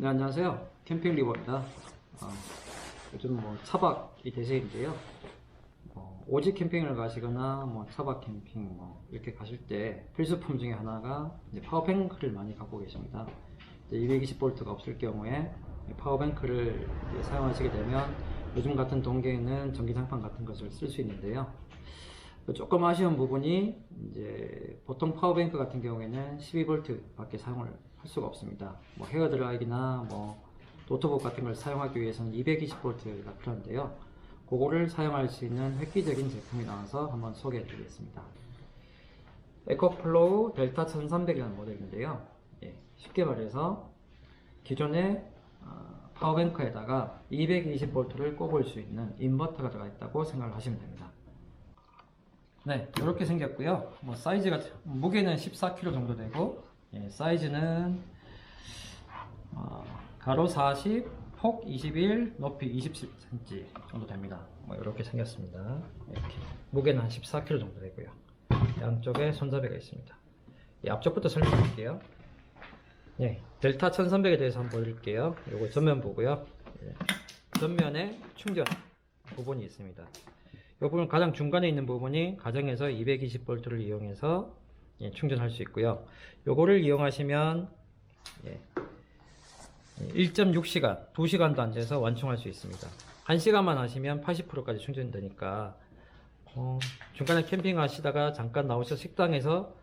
네, 안녕하세요. 캠핑 리버입니다. 어, 요즘 뭐 차박이 대세인데요. 어, 오직 캠핑을 가시거나 뭐 차박 캠핑 뭐 이렇게 가실 때 필수품 중에 하나가 이제 파워뱅크를 많이 갖고 계십니다. 220V가 없을 경우에 이 파워뱅크를 사용하시게 되면 요즘 같은 동계에는 전기장판 같은 것을 쓸 수 있는데요. 조금 아쉬운 부분이 이제 보통 파워뱅크 같은 경우에는 12V 밖에 사용을 할 수가 없습니다. 뭐 헤어드라이기나 뭐 노트북 같은 걸 사용하기 위해서는 220V가 필요한데요. 그거를 사용할 수 있는 획기적인 제품이 나와서 한번 소개해 드리겠습니다. 에코플로우 델타 1300이라는 모델인데요. 예, 쉽게 말해서 기존의 어, 파워뱅크에다가 220V를 꼽을 수 있는 인버터가 들어가 있다고 생각을 하시면 됩니다. 네, 이렇게 생겼고요. 뭐 사이즈가 무게는 14kg 정도 되고 예, 사이즈는 어, 가로 40, 폭 21, 높이 27cm 정도 됩니다. 뭐 이렇게 생겼습니다. 이렇게 무게는 한 14kg 정도 되고요. 양쪽에 손잡이가 있습니다. 이 앞쪽부터 설명드릴게요. 네, 델타 1300에 대해서 한번 보여드릴게요. 요거 전면 보고요. 예, 전면에 충전 부분이 있습니다. 이 부분 가장 중간에 있는 부분이 가정에서 220V를 이용해서 예, 충전할 수 있고요. 요거를 이용하시면 예, 1.6시간, 2시간도 안 돼서 완충할 수 있습니다. 1시간만 하시면 80%까지 충전되니까 어, 중간에 캠핑 하시다가 잠깐 나오셔서 식당에서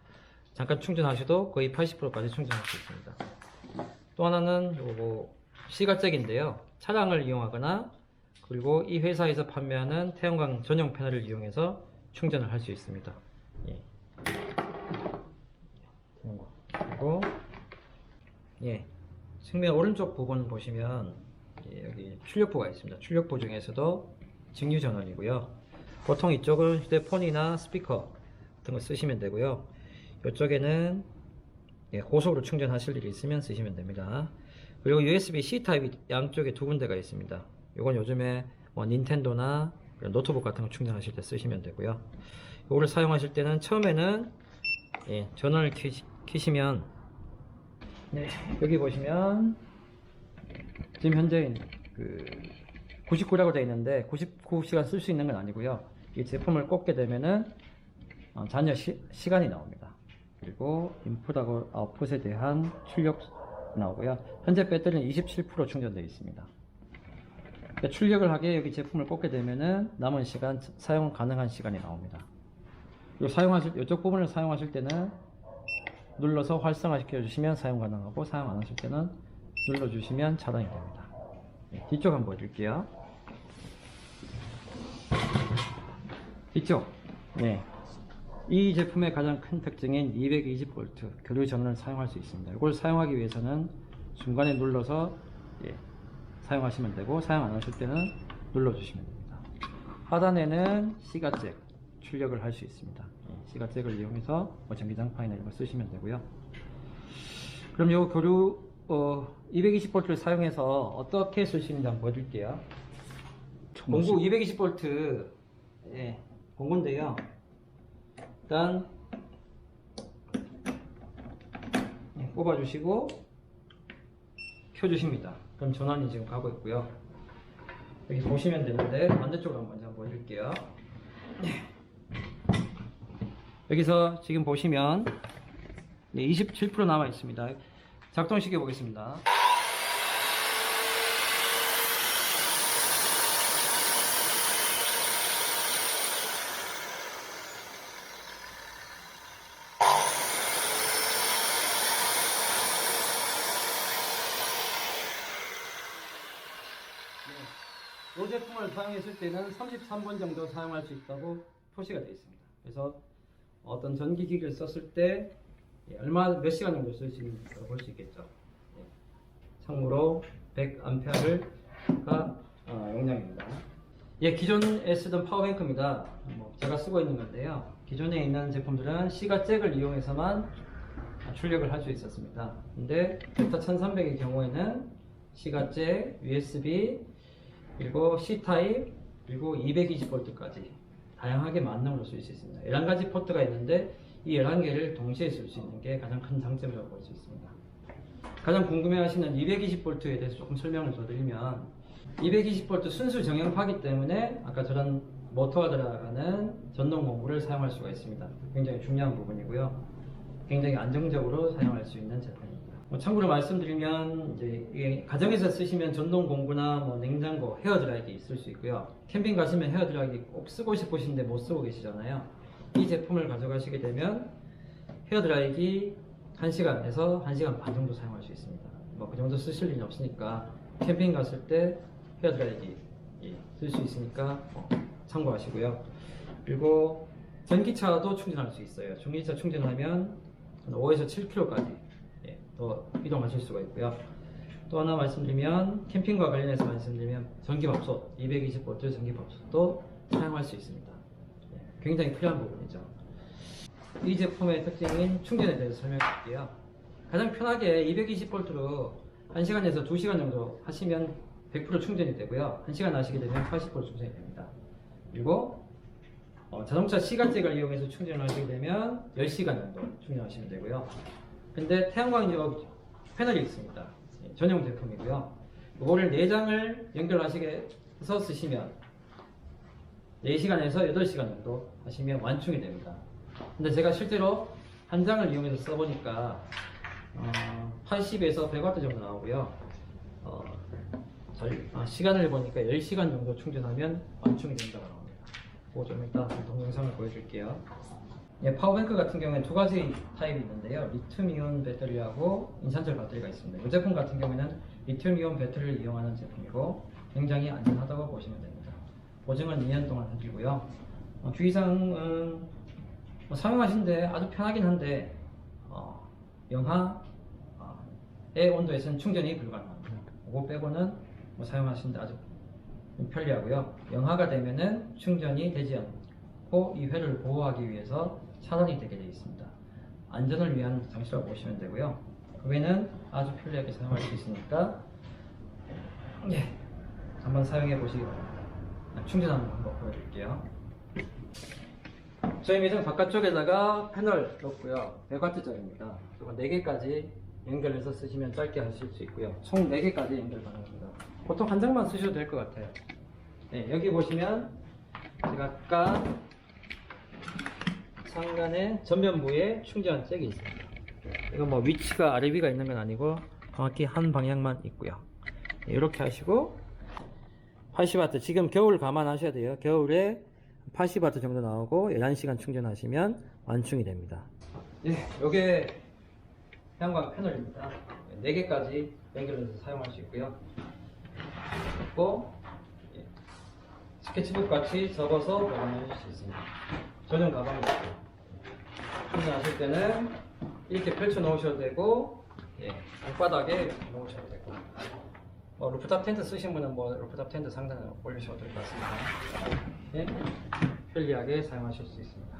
잠깐 충전하셔도 거의 80%까지 충전할 수 있습니다. 또 하나는 요거 시가잭인데요. 차량을 이용하거나 그리고 이 회사에서 판매하는 태양광 전용 패널을 이용해서 충전을 할 수 있습니다. 예. 그리고 예. 측면 오른쪽 부분 보시면 예, 여기 출력부가 있습니다. 출력부 중에서도 직류 전원이고요. 보통 이쪽은 휴대폰이나 스피커 같은 거 쓰시면 되고요. 이쪽에는 예, 고속으로 충전하실 일이 있으면 쓰시면 됩니다. 그리고 USB-C 타입이 양쪽에 두 군데가 있습니다. 이건 요즘에 뭐 닌텐도나 노트북 같은 거 충전하실 때 쓰시면 되고요. 이거를 사용하실 때는 처음에는 예, 전원을 키, 키시면 네, 여기 보시면 지금 현재 그 99라고 되어 있는데 99시간 쓸 수 있는 건 아니고요. 이 제품을 꽂게 되면은 어, 잔여 시, 시간이 나옵니다. 그리고 인풋하고 아웃풋에 대한 출력 나오고요. 현재 배터리는 27% 충전되어 있습니다. 그러니까 출력을 하게 여기 제품을 꽂게 되면은 남은 시간 사용 가능한 시간이 나옵니다. 그리고 사용하실 이쪽 부분을 사용하실 때는 눌러서 활성화 시켜 주시면 사용 가능하고 사용 안 하실 때는 눌러 주시면 차단이 됩니다. 네, 뒤쪽 한번 보여드릴게요. 뒤쪽. 네. 이 제품의 가장 큰 특징인 220V 교류 전원을 사용할 수 있습니다. 이걸 사용하기 위해서는 중간에 눌러서 예, 사용하시면 되고 사용 안 하실 때는 눌러주시면 됩니다. 하단에는 시가잭 출력을 할 수 있습니다. 예, 시가잭을 이용해서 뭐 전기장판이나 이런 거 쓰시면 되고요. 그럼 이 교류 어, 220V를 사용해서 어떻게 있는지 한번 보여드릴게요. 공구 220V 예, 공구인데요. 일단 예, 꼽아주시고 켜주십니다. 그럼 전원이 지금 가고 있고요. 여기 보시면 되는데 반대쪽으로 한번 먼저 보여드릴게요. 여기서 지금 보시면 27% 남아 있습니다. 작동시켜 보겠습니다. 이 제품을 사용했을 때는 33번 정도 사용할 수 있다고 표시가 되어 있습니다. 그래서 어떤 전기기기를 썼을 때 예, 얼마 몇 시간 정도 쓸 수 있는지 볼 수 있겠죠. 예. 참고로 100A가 어, 용량입니다. 예, 기존에 쓰던 파워뱅크입니다. 뭐 제가 쓰고 있는 건데요. 기존에 있는 제품들은 시가 잭을 이용해서만 출력을 할 수 있었습니다. 근데 델타 1300의 경우에는 시가 잭, USB, 그리고 C 타입, 그리고 220V까지 다양하게 쓸수 있습니다. 11가지 포트가 있는데 이 11개를 동시에 쓸 수 있는 게 가장 큰 장점이라고 볼 수 있습니다. 가장 궁금해하시는 220V에 대해서 조금 설명을 더 드리면 220V 순수 정형파기 때문에 아까 저런 모터가 들어가는 전동 공구를 사용할 수가 있습니다. 굉장히 중요한 부분이고요. 굉장히 안정적으로 사용할 수 있는 제품입니다. 뭐 참고로 말씀드리면 이제 가정에서 쓰시면 전동 공구나 뭐 냉장고, 헤어드라이기 있을 수 있고요. 캠핑 가시면 헤어드라이기 꼭 쓰고 싶으신데 못 쓰고 계시잖아요. 이 제품을 가져가시게 되면 헤어드라이기 1시간에서 1시간 반 정도 사용할 수 있습니다. 뭐 그 정도 쓰실 일은 없으니까 캠핑 갔을 때 헤어드라이기 쓸 수 있으니까 어, 참고하시고요. 그리고 전기차도 충전할 수 있어요. 전기차 충전하면 5에서 7km까지 예, 더 이동하실 수가 있고요. 또 하나 말씀드리면 캠핑과 관련해서 말씀드리면 전기밥솥 220V 전기밥솥도 사용할 수 있습니다. 예, 굉장히 필요한 부분이죠. 이 제품의 특징인 충전에 대해서 설명드릴게요. 가장 편하게 220V로 1시간에서 2시간 정도 하시면 100% 충전이 되고요. 1시간 하시게 되면 80% 충전이 됩니다. 그리고 어, 자동차 시가잭을 이용해서 충전을 하시게 되면 10시간 정도 충전하시면 되고요. 근데 태양광 패널이 있습니다. 예, 전용 제품이고요. 이거를 4장을 연결하시게 해서 쓰시면 4시간에서 8시간 정도 하시면 완충이 됩니다. 근데 제가 실제로 한 장을 이용해서 써보니까 어, 80에서 100W 정도 나오고요. 어, 절- 아, 시간을 보니까 10시간 정도 충전하면 완충이 된다고 나옵니다. 그거 좀 이따 동영상을 보여줄게요. 예, 파워뱅크 같은 경우에는 두 가지 타입이 있는데요. 리튬이온 배터리하고 인산철 배터리가 있습니다. 이 제품 같은 경우에는 리튬이온 배터리를 이용하는 제품이고 굉장히 안전하다고 보시면 됩니다. 보증은 2년 동안 해주고요. 어, 주의사항은 뭐 사용하시는데 아주 편하긴 한데 어, 영하의 온도에서는 충전이 불가능합니다. 그거 빼고는 뭐 사용하시는데 아주 편리하고요. 영하가 되면은 충전이 되지 않고 이 회를 보호하기 위해서 차단이 되게 되어 있습니다. 안전을 위한 장치라고 보시면 되고요. 그 외에는 아주 편리하게 사용할 수 있으니까 예, 한번 사용해 보시기 바랍니다. 충전하는 방법 보여드릴게요. 저희 매장 바깥쪽에다가 패널 넣고요. 100W짜리입니다. 그리고 4개까지 연결해서 쓰시면 짧게 하실 수 있고요. 총 4개까지 연결 가능합니다. 보통 한 장만 쓰셔도 될 것 같아요. 네, 여기 보시면 제가 아까 상단의 전면부에 충전 잭이 있습니다. 이건 뭐 위치가 아래 위가 있는 건 아니고 정확히 한 방향만 있고요. 네, 이렇게 하시고 80W 지금 겨울 감안하셔야 돼요. 겨울에 80W 정도 나오고 11시간 충전하시면 완충이 됩니다. 예, 요게 태양광 패널입니다. 4개까지 연결해서 사용할 수 있고요. 그리고 예, 스케치북 같이 접어서 보관하실 수 있습니다. 전용 가방이 있고요. 충전하실 때는 이렇게 펼쳐 놓으셔도 되고 예, 땅바닥에 놓으셔도 되고 뭐 루프탑 텐트 쓰신 분은 뭐 루프탑 텐트 상단에 올리셔도 될 것 같습니다. 예, 편리하게 사용하실 수 있습니다.